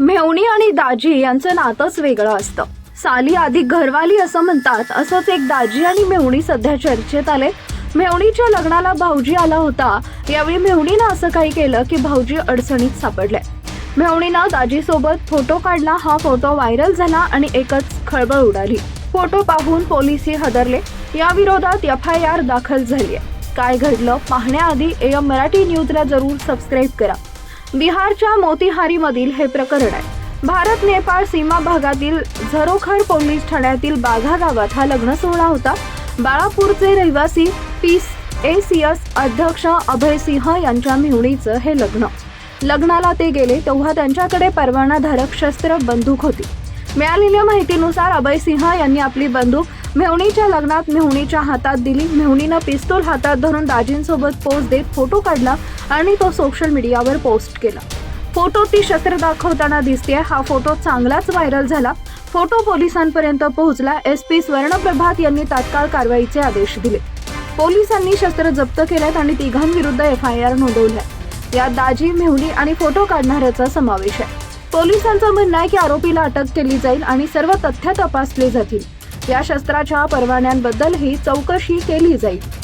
मेवणी आणि दाजी यांचं नातंच वेगळं असतं. साली आधी घरवाली असं म्हणतात असंच एक दाजी आणि मेवणी सध्या चर्चेत आले. मेवणीच्या लग्नाला भाऊजी आला होता. यावेळी मेवणीनं असं काही केलं की भाऊजी अडचणीत सापडले. मेवणीनं दाजीसोबत फोटो काढला हा फोटो व्हायरल झाला आणि एकच खळबळ उडाली. फोटो पाहून पोलिसही हदरले. या विरोधात एफ आय आर दाखल झाली आहे काय घडलं पाहण्याआधी एम मराठी न्यूजला जरूर सबस्क्राईब करा. बिहारच्या मोतीहारीमधील हे प्रकरण आहे. भारत नेपाळ सीमा भागातील झरोखर पोलीस ठाण्यातील बाघा गावात हा लग्न सोहळा होता. बाळापूरचे रहिवासी पीस ए सी एस अध्यक्ष अभय सिंह यांच्या मिवणीचं हे लग्न. लग्नाला ते गेले तेव्हा त्यांच्याकडे परवानाधारक शस्त्र बंदूक होती. मिळालेल्या माहितीनुसार अभय सिंह यांनी आपली बंदूक मेहुणीच्या लग्नात मेहुणीच्या हातात दिली. मेहुणीनं पिस्तूल हातात धरून दाजींसोबत पोस्ट देत फोटो काढला आणि तो सोशल मीडियावर पोस्ट केला. फोटो ती शस्त्र दाखवताना दिसते हा फोटो चांगलाच व्हायरल झाला. फोटो पोलिसांपर्यंत पोहोचला. एस पी स्वर्णप्रभात यांनी तात्काळ कारवाईचे आदेश दिले. पोलिसांनी शस्त्र जप्त केल्यात आणि तिघांविरुद्ध एफ आय आर नोंदवल्या. यात दाजी मेहुणी आणि फोटो काढणाऱ्याचा समावेश आहे. पोलिसांचं म्हणणं आहे की आरोपीला अटक केली जाईल आणि सर्व तथ्य तपासले जातील. या शस्त्राच्या परवान्यांबद्दलही चौकशी केली जाईल.